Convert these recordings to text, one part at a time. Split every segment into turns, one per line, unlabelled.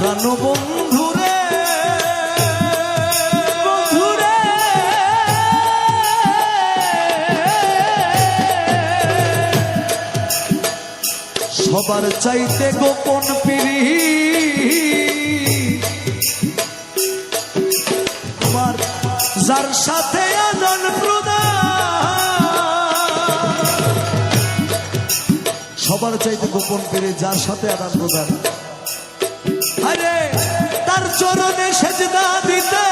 প্রাণ বন্ধুরে
বন্ধুরে।
সবার চাইতে গোপন পিড়ি, আমার যার সাথে আদান প্রদান। সবার চাইতে গোপন পিড়ি, যার সাথে আদান প্রদান। তার চরণে সেজদা দিতে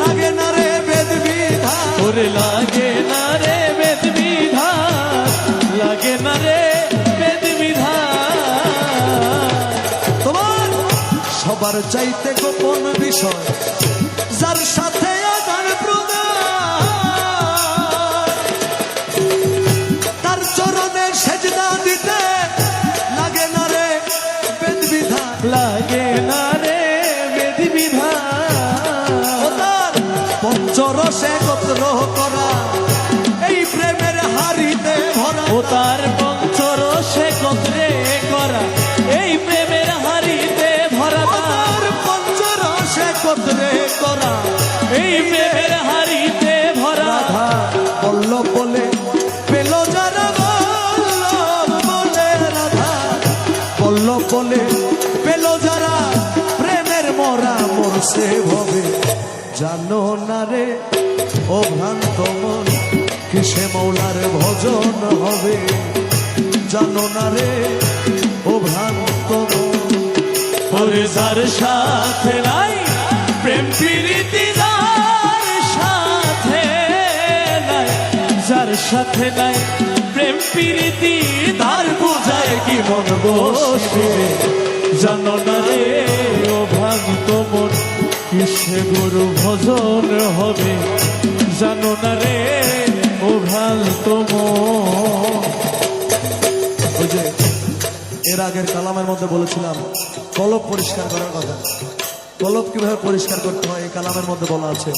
লাগে না রে বেদ বিধান
ওরে লাগে না রে বেদ বিধান লাগে না রে বেদ বিধান
তোমার সবার চাইতে গোপন বিষয় যার সাথে পঞ্চরসে করা। এই প্রেমের হারিতে ভরা।
ও তার পঞ্চরসে কত্রে করা। এই প্রেমের হারিতে ভরা
তার পঞ্চরসে একত্রে করা।
এই প্রেমের হারিতে ভরা।
রাধা বলল বলে পেল যারা বলে রাধা বলল বলে পেল যারা প্রেমের মরা মরছে ভবে। জানো না রে ও ভ্রান্ত মন কিসে মৌলার ভজন হবে? জানো না রে ও ভ্রান্ত মন
সাথে নাই, প্রেম প্রীতি সাথে নাই, যার সাথে নাই প্রেম প্রীতি, তার বোঝায় কি মন বসবে জানো না রে ও ভ্রান্ত মন কিসে গুরু ভজন হবে? জানো না রে, ও
ভালো যে, এর আগের কালামের মধ্যে বলেছিলাম কলপ পরিষ্কার করার কথা। কলপ কীভাবে পরিষ্কার করতে হয়, এই কালামের মধ্যে বলা আছে।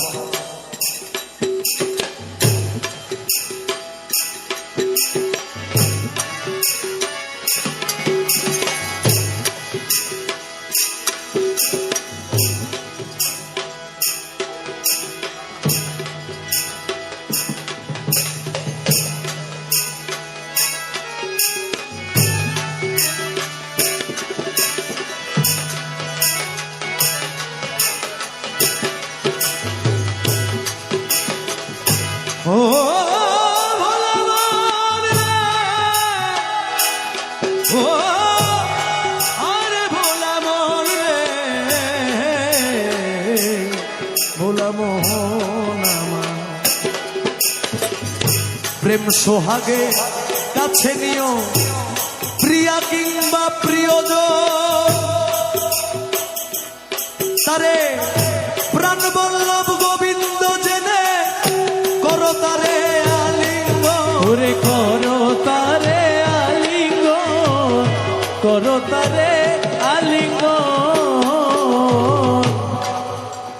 প্রেম সোহাগে কাছে নিও। প্রিয়া কিংবা প্রিয়জন তারে প্রাণ বল্লভ গোবিন্দ জেনে করো তারে আলিঙ্গ
ওরে করো তারে আলিঙ্গ করো তারে আলিঙ্গ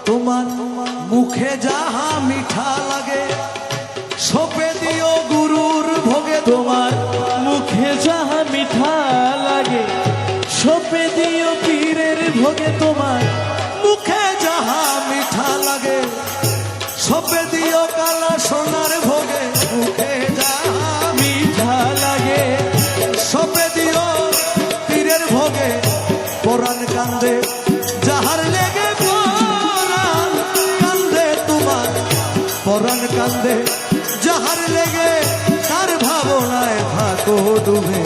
তোমার মুখে যাহা মিঠা লেগে তার ভাবনায় থাকো ডুবে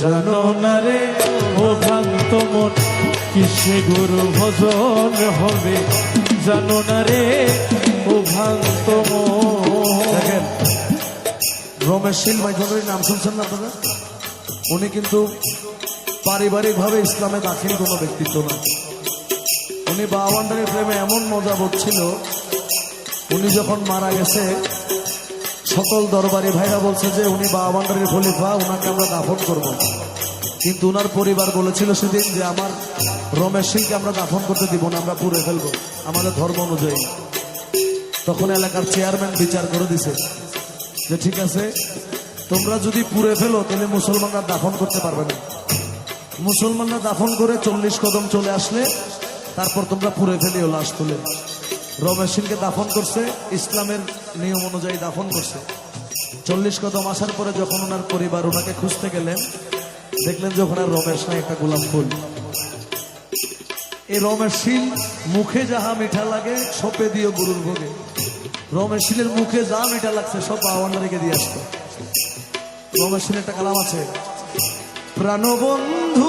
জানো না রে, ও ভ্রান্ত মন, কিসে গুরু ভজন হবে? জানো না রে, ও ভ্রান্ত
দেখেন, রমেশ শীল ভাই নাম শুনছেন না আপনারা? উনি কিন্তু পারিবারিকভাবে ইসলামে দাখিল কোনো ব্যক্তিত্ব না। উনি বাবান্ডারের প্রেমে এমন মজা ছিল, উনি যখন মারা গেছে সকল দরবারি ভাইরা বলছে যে উনি বাবান্ডারের খলিফা ওনাকে আমরা দাফন করব। কিন্তু ওনার পরিবার বলেছিল সেদিন যে আমার রমেশ সিংকে আমরা দাফন করতে দিব না, আমরা পুড়ে ফেলব। আমাদের ধর্ম অনুযায়ী। তখন এলাকার চেয়ারম্যান বিচার করে দিছে যে ঠিক আছে, তোমরা যদি পুড়ে ফেলো, তাহলে মুসলমানরা দাফন করতে পারবে না। মুসলমানরা দাফন করে চল্লিশ কদম চলে আসলে, তারপর তোমরা পুড়ে ফেলিও লাশ তুলে। রমেশ সিংকে দাফন করছে, ইসলামের নিয়ম অনুযায়ী দাফন করছে। চল্লিশ কদম আসার পরে যখন ওনার পরিবার ওনাকে খুঁজতে গেলেন, দেখলেন যখন আর রমেশ নাই, একটা গোলাপ ফুল। এই রমেশ মুখে যাহা মিঠা লাগে, সপে দিও গুরুর ভোগে। রমেশ মুখে যা মিঠা লাগছে, সব রেখে দিয়ে আসতো রমেশ একটা কালাম আছে প্রাণবন্ধু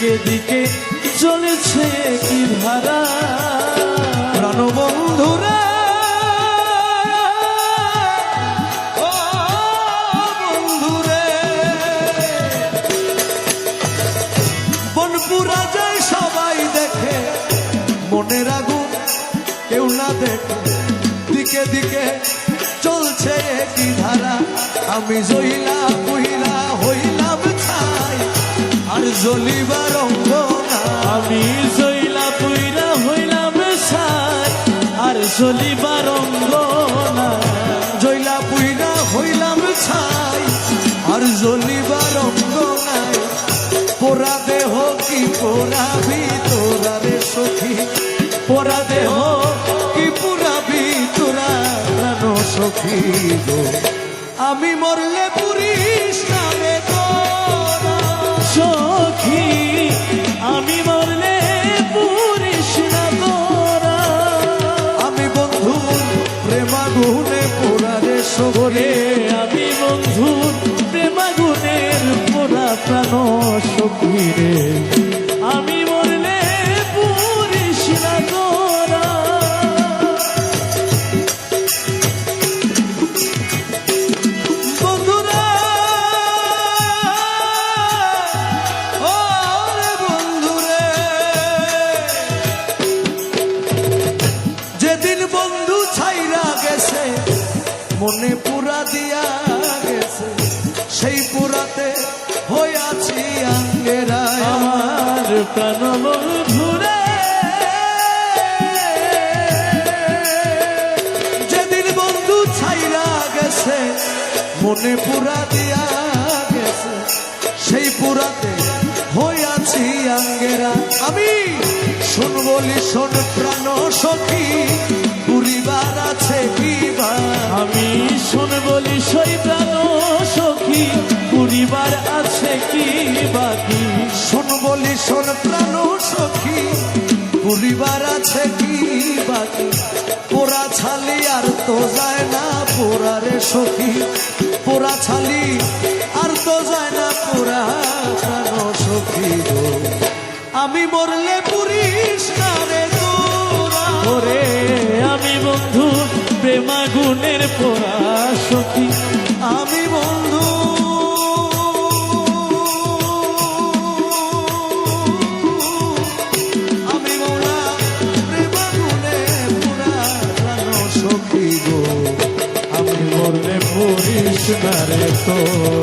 দিকে দিকে চলেছে
কি
যায় সবাই দেখে না দেখে। দিকে দিকে চলছে কি ধারা? আমি জইলা কইলা হইলাম ছাই আর জ্বলিবার অঙ্গ না
আমি জইলা পুইরা হইলাম সার আর চলিবার অঙ্গনা
জইলা পুইরা হইলাম ছাই আর জ্বলিবার অঙ্গ নাই। পোড়া দেহ কি পোড়াবি তোরা রে সখী? পোড়া দেহ কি পুরাবি তোরা প্রাণ সখী আমি মরলে পুরিস নামে
প্রাণ সখী রে আমি মরলে পুরিস না তোরা।
বন্ধুরে, যেদিন বন্ধু ছাইরা গেছে, মনে পুরা দিয়া গেছে, সেই পুরাতে যেদিন বন্ধু ছাইরা গেছে, মনে পুরা দিয়া গেছে। সেই পুরাতে হইয়াছি আঙ্গেরা। আমি শোন বলি শোন প্রাণ সখী পুরিবার আছে কি
আমি শুন বলি সই পরিবার আছে কি বাকি?
শোন বলি শোন প্রাণ সখী পরিবার আছে কি বাকি? পোড়া ছালি আর তো যায় না পোড়া রে সখী। পোড়া ছালি আর তো যায় না পোড়া প্রাণ সখী গো। আমি মরলে পুরিস না রে তোরা।
আমি বন্ধু প্রেমাগুনের পোড়া।
প্রাণ